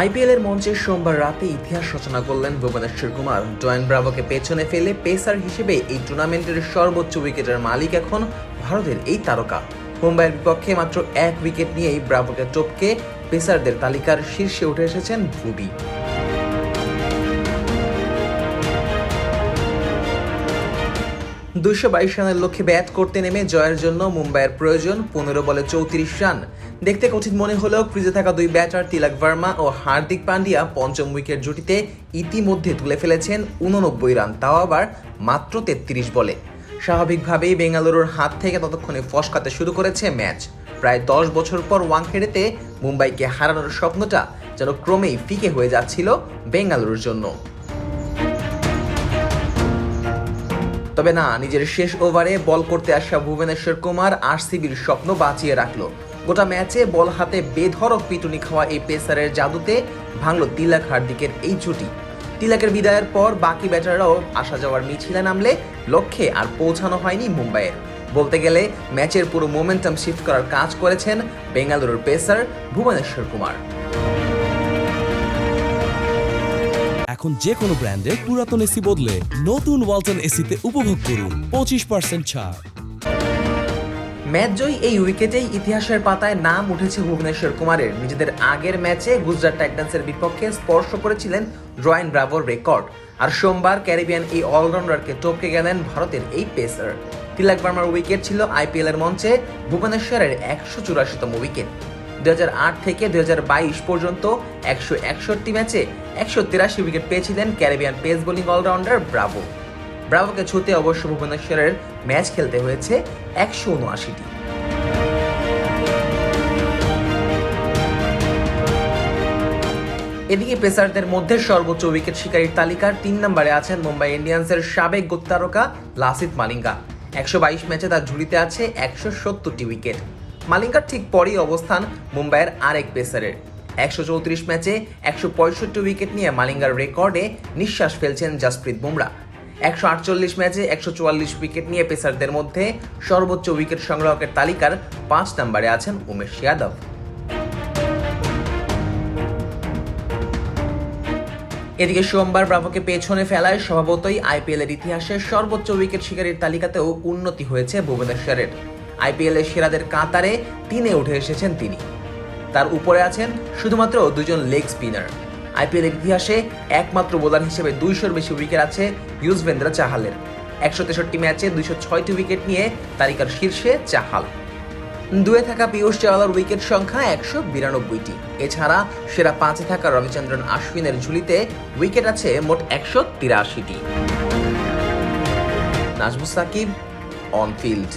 IPL এর মঞ্চে সোমবার রাতে ইতিহাস রচনা করলেন ভুবনেশ্বর কুমার। ডয়েন ব্রাভোকে পেছনে ফেলে পেসার হিসেবে এই টুর্নামেন্টের সর্বোচ্চ উইকেটের মালিক এখন ভারতের এই তারকা। মুম্বাইয়ের বিপক্ষে মাত্র এক উইকেট নিয়েই ব্রাভোকে টপকে পেসারদের তালিকার শীর্ষে উঠে এসেছেন ভুবি। দুইশো বাইশ রানের লক্ষ্যে ব্যাট করতে নেমে জয়ের জন্য মুম্বাইয়ের প্রয়োজন পনেরো বলে চৌত্রিশ রান। দেখতে কঠিন মনে হলেও ক্রিজে থাকা দুই ব্যাটার তিলক ভার্মা ও হার্দিক পান্ডিয়া পঞ্চম উইকেট জুটিতে ইতিমধ্যে তুলে ফেলেছেন উননব্বই রান, তাও আবার মাত্র তেত্রিশ বলে। স্বাভাবিকভাবেই বেঙ্গালুরুর হাত থেকে ততক্ষণে ফসকাতে শুরু করেছে ম্যাচ। প্রায় দশ বছর পর ওয়াংখেড়েতে মুম্বাইকে হারানোর স্বপ্নটা যেন ক্রমেই ফিকে হয়ে যাচ্ছিল বেঙ্গালুরুর জন্য। তবে না, নিজের শেষ ওভারে বল করতে আসা ভুবনেশ্বর কুমার আরসিবির স্বপ্ন বাঁচিয়ে রাখল। গোটা ম্যাচে বল হাতে বেধরক পিটুনি খাওয়া এই পেসারের জাদুতে ভাঙল তিলাক হার্দিকের এই জুটি। তিলাকের বিদায়ের পর বাকি ব্যাটাররাও আসা যাওয়ার মিছিলে নামলে লক্ষ্যে আর পৌঁছানো হয়নি মুম্বাইয়ের। বলতে গেলে, ম্যাচের পুরো মোমেন্টাম শিফট করার কাজ করেছেন বেঙ্গালুরুর পেসার ভুবনেশ্বর কুমার। এখন যে কোনো ব্র্যান্ডের পুরাতন এসি বদলে নতুন ওয়ালটন এসিতে উপভোগ করুন পঁচিশ পার্সেন্ট ছাড়। ম্যাচ জয়ী এই উইকেটেই ইতিহাসের পাতায় নাম উঠেছে ভুবনেশ্বর কুমারের। নিজেদের আগের ম্যাচে গুজরাট টাইটান্সের বিপক্ষে স্পর্শ করেছিলেন ড্রয়েন ব্রাভোর রেকর্ড। আর সোমবার ক্যারিবিয়ান এই অলরাউন্ডারকে টপকে গেলেন ভারতের এই পেসার। তিলক বার্মার উইকেট ছিল আইপিএল এর মঞ্চে, ভুবনেশ্বরের একশো চুরাশিতম উইকেট। দুই হাজার আট থেকে দুই হাজার বাইশ পর্যন্ত একশো একষট্টি ম্যাচে একশো তিরাশি উইকেট পেয়েছিলেন Caribbean pace bowling allrounder Bravo. ব্রাভোকে ছুতে অবশ্য ভুবনেশ্বরের ম্যাচ খেলতে হয়েছে একশো উনআশিটি। এদিকে পেসারদের মধ্যে সর্বোচ্চ উইকেট শিকারীর তালিকার তিন নম্বরে আছেন মুম্বাই ইন্ডিয়ান্সের সাবেক গোত্তারকা লাসিত মালিঙ্গা। একশো বাইশ ম্যাচে তার ঝুলিতে আছে একশো সত্তরটি উইকেট। মালিঙ্গার ঠিক পরই অবস্থান মুম্বাইয়ের আরেক পেসারের। একশো চৌত্রিশ ম্যাচে একশো পঁয়ষট্টি উইকেট নিয়ে মালিঙ্গার রেকর্ডে নিঃশ্বাস ফেলছেন জাসপ্রীত বুমরা। একশো আটচল্লিশ ম্যাচে একশো চুয়াল্লিশ উইকেট নিয়ে পেসারদের মধ্যে সর্বোচ্চ উইকেট সংগ্রাহকের তালিকার পাঁচ নম্বরে আছেন উমেশ যাদব। এদিকে সোমবার ব্রাভোকে পেছনে ফেলায় স্বভাবতই আইপিএলের ইতিহাসে সর্বোচ্চ উইকেট শিকারীর তালিকাতেও উন্নতি হয়েছে ভুবনেশ্বরের। আইপিএল এর সেরাদের কাতারে তিনে উঠে এসেছেন তিনি। তার উপরে আছেন শুধুমাত্র দুজন লেগ স্পিনার। আইপিএল এর ইতিহাসে একমাত্র বোলার হিসেবে দুইশোর বেশি উইকেট আছে ইউজবেন্দ্র চাহালের। একশো তেষট্টি ম্যাচে দুইশো ছয়টি উইকেট নিয়ে তালিকার শীর্ষে চাহাল। দুয়ে থাকা পীয়ূষ চাওয়ালার উইকেট সংখ্যা একশো বিরানব্বইটি। এছাড়া সেরা পাঁচে থাকা রবিচন্দ্রন আশ্বিনের ঝুলিতে উইকেট আছে মোট একশো তিরাশিটি। Nazmus Sakib on field